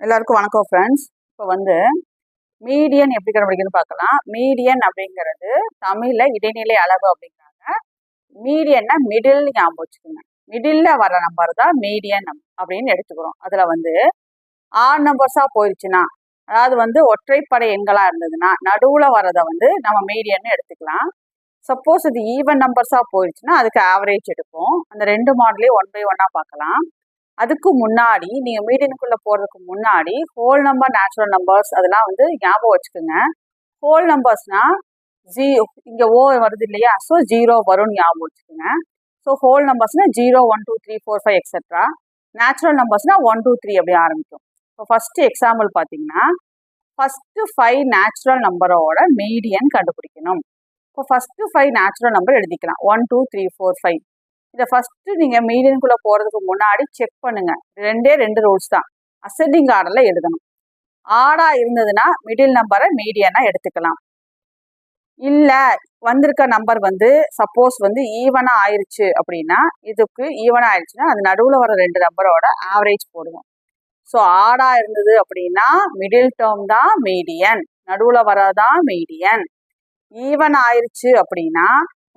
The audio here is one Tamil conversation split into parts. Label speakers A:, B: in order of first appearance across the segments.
A: எல்லாருக்கும் வணக்கம் ஃப்ரெண்ட்ஸ் இப்போ வந்து மீடியன் எப்படி கண்டுபிடிக்கணும்னு பார்க்கலாம். மீடியன் அப்படிங்கிறது தமிழில் இடைநிலை அளவு அப்படிங்கிறாங்க. மீடியன்னா மிடில் ஞாபகம் வச்சுக்கோங்க. மிடில் வர நம்பர் தான் மீடியன் அப்படின்னு எடுத்துக்கிறோம். அதில் வந்து ஆறு நம்பர்ஸாக போயிடுச்சுன்னா அதாவது வந்து ஒற்றைப்படை எண்களாக இருந்ததுன்னா நடுவில் வரதை வந்து நம்ம மீடியன்னு எடுத்துக்கலாம். சப்போஸ் இது ஈவன் நம்பர்ஸாக போயிடுச்சுன்னா அதுக்கு ஆவரேஜ் எடுப்போம். அந்த ரெண்டு மாடலையும் ஒன் பை ஒன்னாக பார்க்கலாம். அதுக்கு முன்னாடி நீங்கள் மீடியனுக்குள்ளே போகிறதுக்கு முன்னாடி ஹோல் நம்பர் நேச்சுரல் நம்பர்ஸ் அதெல்லாம் வந்து ஞாபகம் வச்சுக்கோங்க. ஹோல் நம்பர்ஸ்னால் ஜீ இங்கே ஓ வருது இல்லையா? ஸோ ஜீரோ வரும்னு ஞாபகம் வச்சுக்கோங்க. So whole நம்பர்ஸ்னால் zero one two three four five etcetera natural நம்பர்ஸ்னால் one two three அப்படி ஆரம்பிக்கும். இப்போ ஃபஸ்ட்டு எக்ஸாம்பிள் பார்த்தீங்கன்னா ஃபஸ்ட்டு ஃபைவ் நேச்சுரல் நம்பரோட மீடியன் கண்டுபிடிக்கணும். இப்போ ஃபஸ்ட்டு ஃபைவ் நேச்சுரல் நம்பர் எழுதிக்கலாம். One two three four five இதை ஃபஸ்ட்டு நீங்கள் மீடியனுக்குள்ளே போகிறதுக்கு முன்னாடி செக் பண்ணுங்கள் ரெண்டே ரெண்டு ரூல்ஸ் தான். அசெண்டிங் ஆர்டரில் எழுதணும். ஆடாக இருந்ததுன்னா மிடில் நம்பரை மீடியனாக எடுத்துக்கலாம். இல்லை வந்திருக்க நம்பர் வந்து சப்போஸ் வந்து ஈவனாக ஆயிடுச்சு அப்படின்னா இதுக்கு ஈவனாக ஆயிடுச்சுன்னா அது நடுவில் வர ரெண்டு நம்பரோட ஆவரேஜ் போடுவோம். ஸோ ஆடாக இருந்தது அப்படின்னா மிடில் டேர்ம் தான் மீடியன் நடுவில் வரதான் மீடியன் ஈவன் ஆயிடுச்சு அப்படின்னா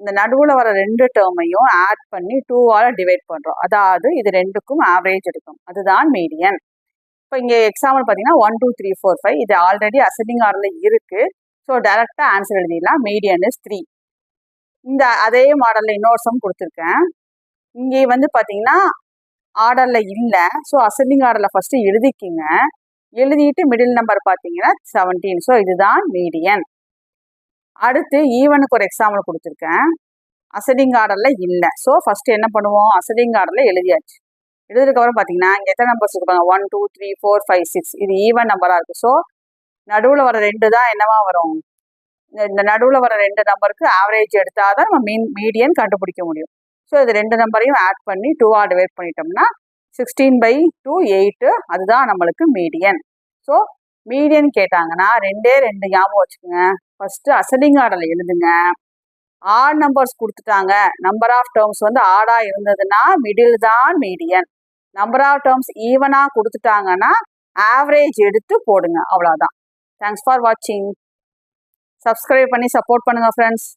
A: இந்த நடுவில் வர ரெண்டு டேர்மையும் ஆட் பண்ணி டூவால் டிவைட் பண்ணுறோம் அதாவது இது ரெண்டுக்கும் ஆவரேஜ் எடுக்கும் அதுதான் மீடியன் இப்போ இங்கே எக்ஸாம்பிள் பார்த்தீங்கன்னா one two three four five இது ஆல்ரெடி அசெண்டிங் ஆர்டரில் இருக்குது ஸோ டேரெக்டாக ஆன்சர் எழுதிடலாம். மீடியன் இஸ் த்ரீ இந்த அதே மாடலில் இன்னொரு சம் கொடுத்துருக்கேன். இங்கே வந்து பார்த்தீங்கன்னா ஆர்டரில் இல்லை. ஸோ அசெண்டிங் ஆர்டரில் ஃபஸ்ட்டு எழுதிக்கிங்க. எழுதிட்டு மிடில் நம்பர் பார்த்தீங்கன்னா செவன்டீன் ஸோ இதுதான் மீடியன் அடுத்து ஈவனுக்கு ஒரு எக்ஸாம்பிள் கொடுத்துருக்கேன். அசடிங் ஆர்டரில் இல்லை. ஸோ ஃபஸ்ட்டு என்ன பண்ணுவோம்? அசடிங் ஆர்டரில் எழுதியாச்சு. எழுதுறதுக்கப்புறம் பார்த்தீங்கன்னா இங்கே எத்தனை நம்பர்ஸ் இருப்பாங்க one two three four five six இது ஈவன் நம்பராக இருக்குது ஸோ நடுவில் வர ரெண்டு தான் என்னவா வரும்? இந்த நடுவில் வர ரெண்டு நம்பருக்கு ஆவரேஜ் எடுத்தால் தான் நம்ம மீன் மீடியன் கண்டுபிடிக்க முடியும். ஸோ இது ரெண்டு நம்பரையும் ஆட் பண்ணி டூவாக டிவைட் பண்ணிட்டோம்னா சிக்ஸ்டீன் பை டூ எயிட்டு அதுதான் நம்மளுக்கு மீடியன் ஸோ மீடியன் கேட்டாங்கன்னா ரெண்டே ரெண்டு ஞாபகம் வச்சுக்கோங்க. ஃபர்ஸ்ட் அசடிங் ஆர்டரில் எழுதுங்க. ஆட் நம்பர்ஸ் கொடுத்துட்டாங்க. நம்பர் ஆஃப் டேர்ம்ஸ் வந்து ஆடா இருந்ததுன்னா மிடில் தான் மீடியன் நம்பர் ஆஃப் டேர்ம்ஸ் ஈவனாக கொடுத்துட்டாங்கன்னா ஆவரேஜ் எடுத்து போடுங்க. அவ்வளோதான் தேங்க்ஸ் ஃபார் வாட்சிங் சப்ஸ்கிரைப் பண்ணி சப்போர்ட் பண்ணுங்கள் ஃப்ரெண்ட்ஸ்